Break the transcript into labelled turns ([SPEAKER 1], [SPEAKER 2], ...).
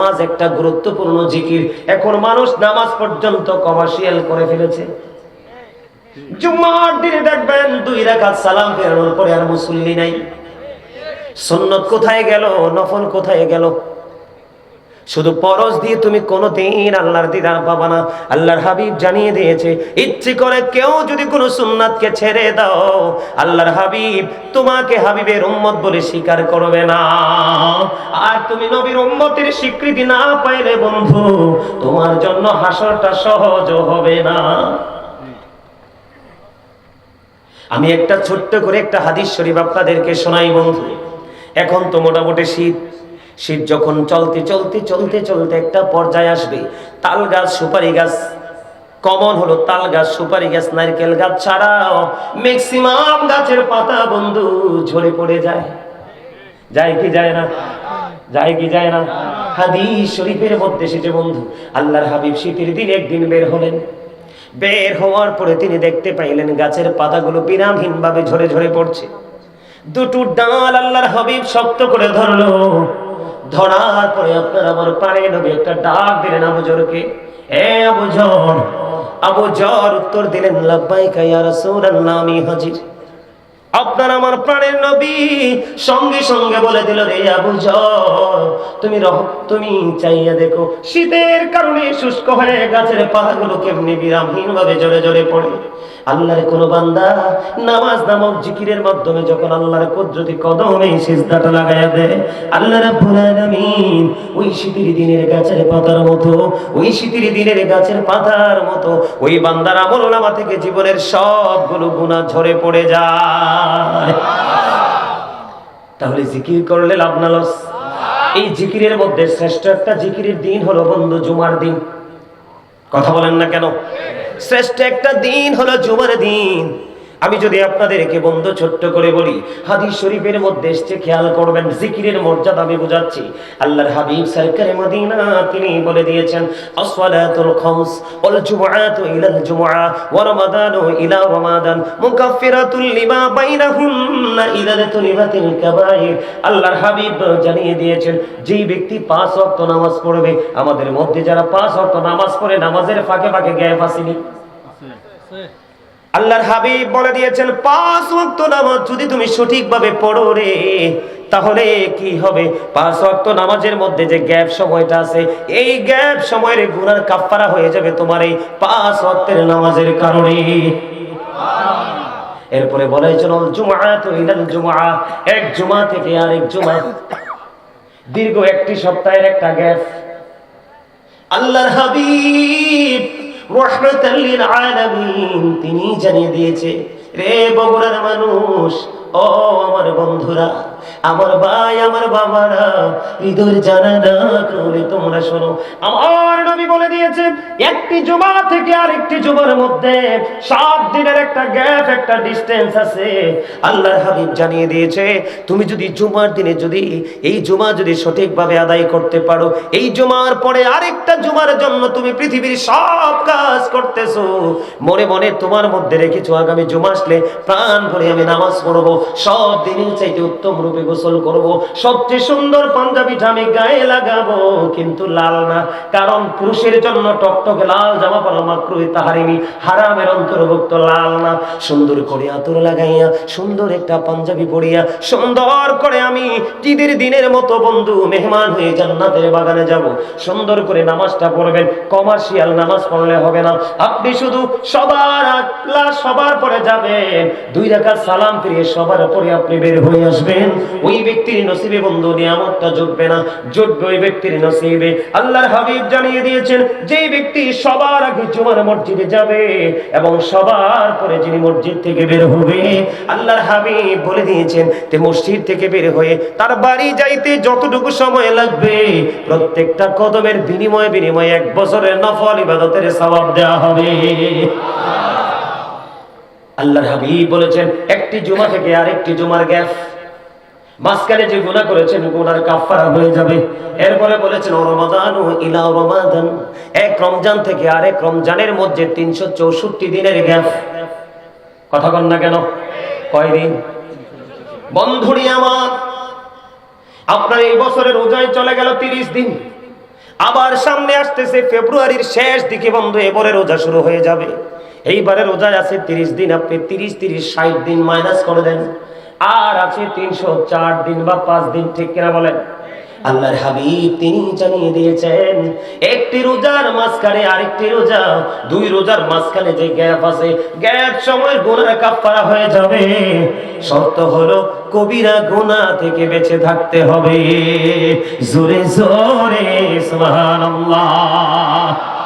[SPEAKER 1] নামাজ একটা গুরুত্বপূর্ণ জিকির। এখন মানুষ নামাজ পর্যন্ত কমার্শিয়াল করে ফেলেছে। জুম্মার দিনে দেখবেন দুই রাকাত সালাম ফেরানোর পরে আর মুসল্লি নাই। সুন্নত কোথায় গেল, নফল কোথায় গেল? শুধু পরশ দিয়ে তুমি কোনোদিন আল্লাহর দিদার পাবা না। আল্লাহর হাবিব জানিয়ে দিয়েছে, ইচ্ছে করে কেউ যদি কোনো সুন্নাতকে ছেড়ে দাও, আল্লাহর হাবিব তোমাকে হাবিবের উম্মত বলে স্বীকার করবে না। আর তুমি নবীর উম্মতের স্বীকৃতি না পাইলে বন্ধু, তোমার জন্য হাসরটা সহজ হবে না। আমি একটা ছোট্ট করে একটা হাদিস শরীফ আপনাদেরকে শোনাই বন্ধু। এখন তো মোটামুটি শীত। শীত যখন চলতে চলতে চলতে চলতে একটা পর্যায়ে আসবে। তাল গাছ, সুপারি গাছ, কমন হলো তাল গাছ, সুপারি গাছ, নারকেল গাছ ছাড়াও ম্যাক্সিমাম গাছের পাতা বন্ধু ঝরে পড়ে যায়। যায় কি যায় না? যায় কি যায় না? হাদিস শরীফের মধ্যে এসেছে বন্ধু, আল্লাহর হাবিব শীতের দিন একদিন বের হলেন। বের হওয়ার পরে তিনি দেখতে পাইলেন গাছের পাতাগুলো বিরামহীন ভাবে ঝরে ঝরে পড়ছে। দুটো ডাল আল্লাহর হাবিব শক্ত করে ধরলো। ধরার পরে আপনার আমার পারে নবী একটা ডাক দিলেন আবু জরকে। এ আবু জর আবু জর উত্তর দিলেন, লাব্বাইকা ইয়া রাসূলুল্লাহ, আমি হাজির। আপনার আমার প্রাণের নবী সঙ্গে সঙ্গে বলে দিল, রে আবু তুমি রহ, তুমি চাইয়া দেখো, শীতের কারণে শুষ্ক হয়ে গাছের পাতাগুলো কেমনি বিরামহীন ভাবে জোরে জোরে পড়ে। আল্লাহর কোন বান্দা নামাজ নামক জিকিরের মাধ্যমে যখন আল্লাহর কুদরতি কদমে সিজদাটা লাগায়া দেয়, আল্লাহ রাব্বুল আলামিন ওই শীতের দিনের গাছের পাতার মতো, ওই শীতের দিনের গাছের পাতার মতো, ওই বান্দার আমল নামা থেকে জীবনের সবগুলো গুনাহ ঝরে পড়ে যায়। তাহলে জিকির করলে লাভ না লস। এই জিকিরের মধ্যে শ্রেষ্ঠ একটা জিকিরের দিন হলো বন্ধু জুমার দিন। কথা বলেন না কেন? শ্রেষ্ঠ একটা দিন হলো জুমার দিন। আমি যদি আপনাদেরকে বন্ধু ছোট্ট করে বলি, হাদিস শরীফের মধ্যে এসছে, খেয়াল করবেন, জিকিরের মর্যাদা আমি বুঝাচ্ছি। আল্লাহর হাবিব সরকারে মদিনা তিনি বলে দিয়েছেন, আসওয়ালাতুল খামস ওয়াল জুমআতু ইলাল জুমআ ওয়া রমাদানু ইলা রমাদান মুকাফফিরাতুল লিমা বাইনাহুন্না ইলা তুলিবাতিল কাবাইর। আল্লাহর হাবিব জানিয়ে দিয়েছেন, যেই ব্যক্তি পাঁচ ওয়াক্ত নামাজ পড়বে, আমাদের মধ্যে যারা পাঁচ ওয়াক্ত নামাজ পড়ে, নামাজের ফাঁকে ফাঁকে গ্যাপ আসেনি। আল্লাহর হাবিব বলে দিয়েছেন পাঁচ ওয়াক্ত নামাজ যদি তুমি সঠিকভাবে পড়ো রে তাহলে কি হবে? পাঁচ ওয়াক্ত নামাজের মধ্যে যে গ্যাপ সময়টা আছে এই গ্যাপ সময়ের গুনার কাফফারা হয়ে যাবে তোমার এই পাঁচ ওয়াক্তের নামাজের কারণে। এরপরে বলা ইলাল জুমআ এক জুমা থেকে আরেক জুমা। দীর্ঘ একটি সপ্তাহের একটা গ্যাপ। আল্লাহর হাবিব তিনি জানিয়ে দিয়েছে রে বগুড়ার মানুষ ও আমার বন্ধুরা আমার ভাই, আমার বাবারা, ঈদের জানা না করে তোমরা শোনো। আমার নবী বলে দিয়েছে, একটি জুমা থেকে আরেকটি জুমার মধ্যে সাত দিনের একটা গ্যাপ, একটা ডিস্টেন্স আছে। আল্লাহর হাবিব জানিয়ে দিয়েছে, তুমি যদি জুমার দিনে যদি এই জুমা যদি সঠিকভাবে আদায় করতে পারো, এই জুমার পরে আরেকটা জুমার জন্য তুমি পৃথিবীর সব কাজ করতেছো। মনে মনে তোমার মধ্যে রেখেছো, আগামী জুমা আসলে প্রাণ ভরে আমি নামাজ পড়ব। সব দিনের চাইতে উত্তম রূপে গোসল করব, সবচেয়ে সুন্দর পাঞ্জাবিটা আমি গায়ে লাগাবো, কিন্তু লাল না। কারণ পুরুষের জন্য টকটকে লাল জামা পরা মাকরুই তাহারিমি হারামের অন্তর্ভুক্ত লাল না। সুন্দর করে আতর লাগাইয়া, সুন্দর একটা পাঞ্জাবি পরিয়া, সুন্দর করে আমি ঈদের দিনের মতো বন্ধু, মেহমান হয়ে জান্নাতের বাগানে যাব। সুন্দর করে নামাজটা পড়বেন, কমার্শিয়াল নামাজ পড়লে হবে না। আপনি শুধু সবার সবার পরে যাবেন। দুই রাকাত সালাম ফিরিয়ে সবার পরে আপনি বের হয়ে আসবেন। ওই ব্যক্তির নসিবে বন্ধু নিয়ামতটা জুটবে না, জুটবে ওই ব্যক্তির নসিবে। আল্লাহর হাবিব জানিয়ে দিয়েছেন, যেই ব্যক্তি সবার আগে জুমার মসজিদে যাবে এবং সবার পরে যিনি মসজিদ থেকে বের হবে, আল্লাহর হাবিব বলে দিয়েছেন তে মসজিদ থেকে বের হয়ে তার বাড়ি যাইতে যতটুকু সময় লাগবে, প্রত্যেকটা কদমের বিনিময়ে বিনিময়ে এক বছরের নফল ইবাদতের সওয়াব দেওয়া হবে। আল্লাহর হাবিব বলেছেন, একটি জুমা থেকে আরেকটি জুমার গ্যাপ। মাঝখানে যে গুণা করেছেন, গুনার কাফারা হয়ে যাবে। এরপরে বলেছেন রমাদান ও ইলা রমাদান। এক রমজান থেকে আরেক রমজানের মধ্যে তিনশো চৌষট্টি দিনের গ্যাপ। কথা কন না কেন? কয়দিন? বন্ধুরি আমার, আপনার এই বছরের রোজায় চলে গেল তিরিশ দিন। আবার সামনে আসতেছে ফেব্রুয়ারির শেষ দিকে বন্ধ, এবারে রোজা শুরু হয়ে যাবে। এইবারে রোজায় আছে তিরিশ দিন, আপনি তিরিশ তিরিশ, ষাট দিন মাইনাস করে দেন। আর আছে তিনশো চার দিন বা পাঁচ দিন, ঠিক কিনা বলেন? আল্লাহর হাবিব তিনি জানিয়ে দিয়েছেন, একটি রোজার মাঝখানে আরেকটি রোজা, দুই রোজার মাঝখানে যে গ্যাপ আছে, গ্যাপ সময়ের গুণার কাফারা হয়ে যাবে। শর্ত হলো কবিরা গুণা থেকে বেঁচে থাকতে হবে। জোরে জোরে, সুবহানাল্লাহ।